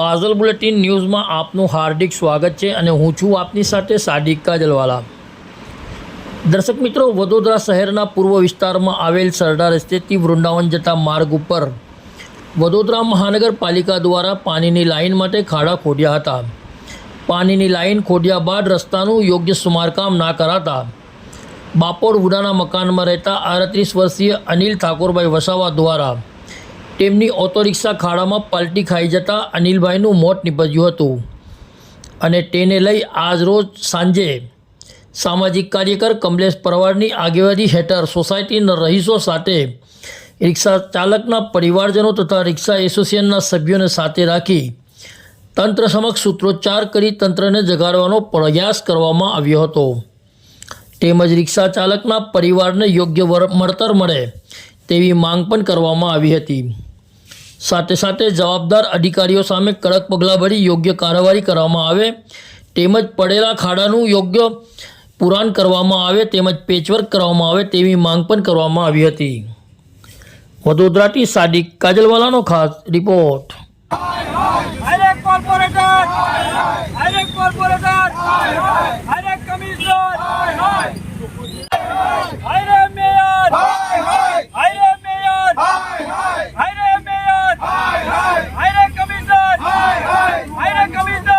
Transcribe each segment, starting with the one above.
કાઝલ bulletin ન્યૂઝમાં આપનું હાર્દિક સ્વાગત છે અને હું છું આપની સાથે સાદિક કાજલવાલા. દર્શક મિત્રો, વડોદરા શહેરના પૂર્વ વિસ્તારમાં આવેલ સરદાર રસ્તેથી વૃંદાવન જતા માર્ગ ઉપર વડોદરા મહાનગરપાલિકા દ્વારા પાણીની લાઇન માટે ખાડા ખોદ્યા હતા. પાણીની લાઇન ખોદ્યા બાદ રસ્તાનું યોગ્ય સમારકામ ના કરાતા બાપોર વુડાના મકાનમાં રહેતા આડત્રીસ વર્ષીય અનિલ ઠાકોરભાઈ વસાવા દ્વારા તેમની ઓટો રિક્ષા ખાડામાં પલટી ખાઈ જતાં અનિલભાઈનું મોત નીપજ્યું હતું. અને તેને લઈ આજરોજ સાંજે સામાજિક કાર્યકર કમલેશ પરવારની આગેવાની હેઠળ સોસાયટીના રહીશો સાથે રિક્ષા ચાલકના પરિવારજનો તથા રિક્ષા એસોસિએશનના સભ્યોને સાથે રાખી તંત્ર સમક્ષ સૂત્રોચ્ચાર કરી તંત્રને જગાડવાનો પ્રયાસ કરવામાં આવ્યો હતો. તેમજ રિક્ષા ચાલકના પરિવારને યોગ્ય મળતર મળે તેવી માંગ પણ કરવામાં આવી હતી. સાથે સાથે જવાબદાર અધિકારીઓ સામે કડક પગલાં ભરી યોગ્ય કાર્યવાહી કરવામાં આવે, તેમજ પડેલા ખાડાનું યોગ્ય પુરાણ કરવામાં આવે, તેમજ પેચવર્ક કરવામાં આવે તેવી માંગ પણ કરવામાં આવી હતી. વડોદરાથી સાદિક કાજલવાલાનો ખાસ report highway corporator highway corporator highway commissioner highway mayor highway mayor highway mayor highway commissioner highway commissioner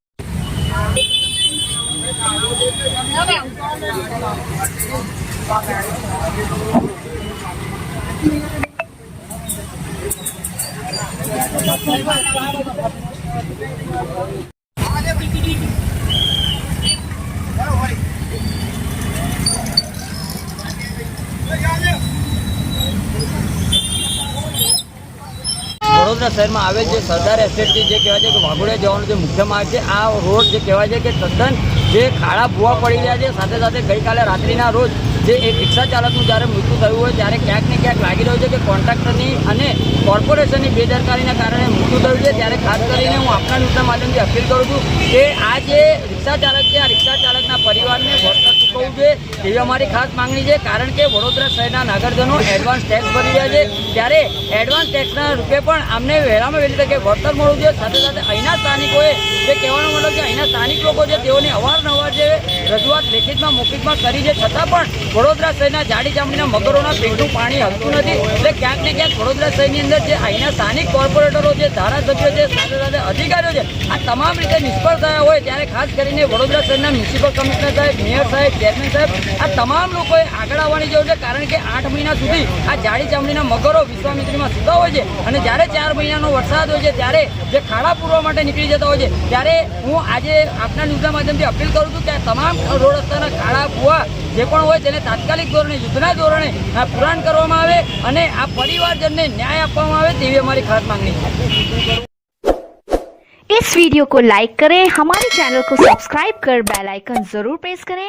નથી દેવાય વડોદરા શહેરમાં આવેલ જે સરદાર એસ્ટેટથી જે કહેવાય છે કે વાઘોડિયા જવાનો જે મુખ્ય માર્ગ છે, આ રોડ જે કહેવાય છે કે તદ્દન જે ખાડા ભૂવા પડી રહ્યા છે, સાથે સાથે ગઈકાલે રાત્રિના રોજ જે એક રિક્ષા ચાલકનું જ્યારે મૃત્યુ થયું હોય, ત્યારે ક્યાંક ને ક્યાંક લાગી રહ્યું છે કે કોન્ટ્રાક્ટરની અને કોર્પોરેશનની બેદરકારીના કારણે મૃત્યુ થયું છે. ત્યારે ખાસ કરીને હું આપના ન્યૂઝના માધ્યમથી અપીલ કરું છું કે આ જે રિક્ષા ચાલક છે, આ રિક્ષા ચાલકના પરિવારને વળતર ચૂકવવું જોઈએ. એવી અમારી ખાસ માંગણી છે, કારણ કે વડોદરા શહેરના નાગરજનો એડવાન્સ ટેક્સ ભરી રહ્યા છે. ત્યારે એડવાન્સ ટેક્સના રૂપે પણ અમને વહેલામાં વહેલી તકે વળતર મળવું જોઈએ. સાથે સાથે અહીંના સ્થાનિકોએ જે કહેવાનો મતલબ કે અહીંના સ્થાનિક લોકો છે, તેઓને અવારનવાર જે રજૂઆત લેખિતમાં, મૌખિકમાં કરી છે. છતાં પણ વડોદરા શહેરના જાડી ચામડીના મગરોના પેટનું પાણી હલતું નથી. એટલે ક્યાંક ને ક્યાંક વડોદરા શહેરની અંદર જે અહીંના સ્થાનિક કોર્પોરેટરો છે, ધારાસભ્યો છે, સાથે સાથે અધિકારીઓ છે, આ તમામ રીતે નિષ્ફળ થયા હોય. ત્યારે ખાસ કરીને વડોદરા શહેરના મ્યુનિસિપલ કમિશનર સાહેબ, મેયર સાહેબ, ચેરમેન સાહેબ આ તમામ લોકોએ આગળ આવવાની જરૂર છે કારણ કે આઠ મહિના સુધી આ જાડી ચામડીના મગરો વિશ્વામિત્રીમાં સુતા હોય છે અને જ્યારે ચાર મહિનાનો વરસાદ હોય છે ત્યારે જે ખાડા પૂરવા માટે નીકળી જતા હોય છે ત્યારે હું આજે આપના ન્યૂઝના માધ્યમથી અપીલ કરું છું કે આ તમામ રોડ રસ્તાના ખાડા ભૂવા જે પણ હોય તેને તાત્કાલિક ધોરણે યુદ્ધના ધોરણે આ પુરાણ કરવામાં આવે અને આ પરિવારજનને ન્યાય આપવામાં આવે તેવી અમારી ખાસ માંગણી છે इस वीडियो को लाइक करें हमारे चैनल को सब्सक्राइब कर बेल आइकन जरूर प्रेस करें